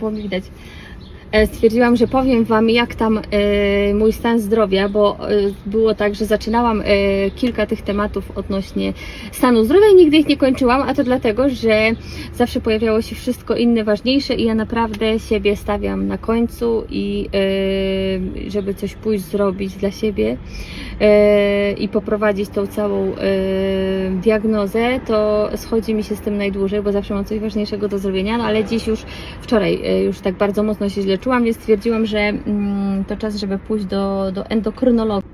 Było mi widać. E, Stwierdziłam, że powiem Wam, jak tam e, mój stan zdrowia, bo e, było tak, że zaczynałam e, kilka tych tematów odnośnie stanu zdrowia i nigdy ich nie kończyłam, a to dlatego, że zawsze pojawiało się wszystko inne ważniejsze i ja naprawdę siebie stawiam na końcu i e, żeby coś pójść zrobić dla siebie e, i poprowadzić tą całą e, diagnozę, to schodzi mi się z tym najdłużej, bo zawsze mam coś ważniejszego do zrobienia, no ale dziś już wczoraj e, już tak bardzo mocno się źle czułam, więc stwierdziłam, że mm, to czas, żeby pójść do, do endokrynologa.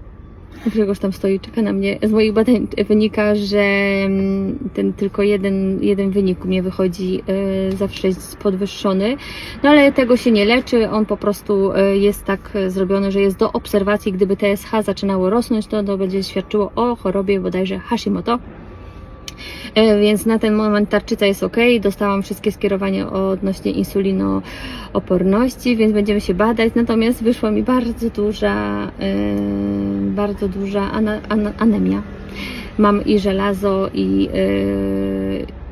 Grzegorz tam stoi, czeka na mnie. Z moich badań wynika, że mm, ten tylko jeden, jeden wynik u mnie wychodzi e, zawsze jest podwyższony. No ale tego się nie leczy, on po prostu e, jest tak zrobiony, że jest do obserwacji. Gdyby TSH zaczynało rosnąć, to to będzie świadczyło o chorobie bodajże Hashimoto. E, Więc na ten moment tarczyca jest ok. Dostałam wszystkie skierowania odnośnie insulinooporności, więc będziemy się badać. Natomiast wyszła mi bardzo duża, e, bardzo duża anemia. Mam i żelazo, i, e,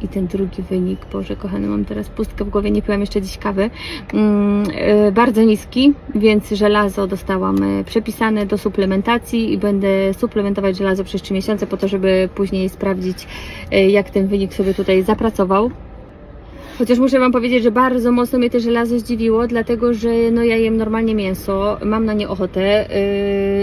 i ten drugi wynik. Boże, kochany, mam teraz pustkę w głowie, nie piłam jeszcze dziś kawy. Mm, e, bardzo niski, więc żelazo dostałam e, przepisane do suplementacji i będę suplementować żelazo przez 3 miesiące po to, żeby później sprawdzić, e, jak ten wynik sobie tutaj zapracował. Chociaż muszę Wam powiedzieć, że bardzo mocno mnie te żelazo zdziwiło, dlatego że no ja jem normalnie mięso, mam na nie ochotę.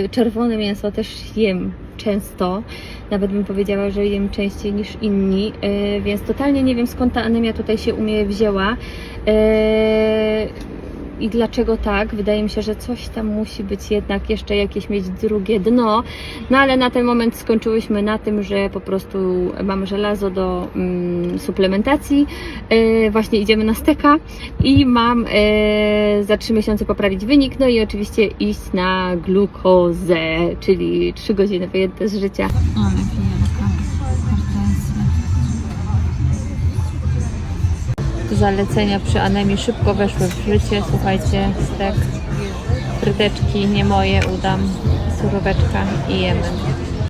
Yy, czerwone mięso też jem często, nawet bym powiedziała, że jem częściej niż inni, yy, więc totalnie nie wiem skąd ta anemia tutaj się u mnie wzięła. Yy, i dlaczego tak? Wydaje mi się, że coś tam musi być jednak jeszcze jakieś mieć drugie dno. No ale na ten moment skończyłyśmy na tym, że po prostu mamy żelazo do mm, suplementacji. E, właśnie idziemy na steka i mam e, za 3 miesiące poprawić wynik, no i oczywiście iść na glukozę, czyli 3 godziny wyjęte z życia. Zalecenia przy anemii szybko weszły w życie. Słuchajcie, stek, fryteczki, nie moje, udam, suróweczka i jemy.